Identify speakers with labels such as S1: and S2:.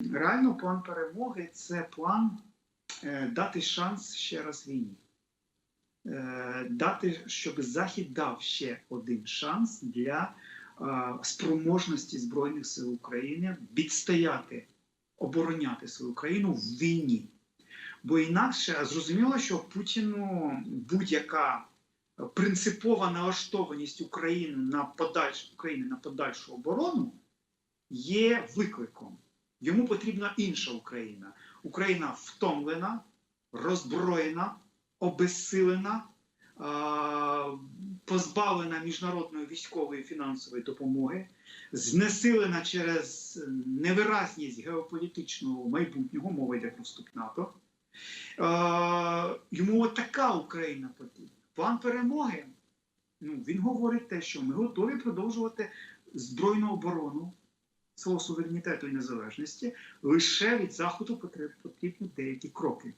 S1: Реально, план перемоги це план е, дати шанс ще раз війні. Е, дати, щоб Захід дав ще один шанс для е, спроможності Збройних сил України відстояти, обороняти свою країну в війні. Бо інакше зрозуміло, що Путіну будь-яка принципова налаштованість України на подальшу України на подальшу оборону є викликом. Йому потрібна інша Україна. Україна втомлена, роззброєна, обезсилена, позбавлена міжнародної військової фінансової допомоги, знесилена через невиразність геополітичного майбутнього, мова йде про вступ НАТО. Йому така Україна потрібна. План перемоги. Ну, він говорить те, що ми готові продовжувати збройну оборону свого суверенітету і незалежності, лише від Заходу потрібні деякі кроки.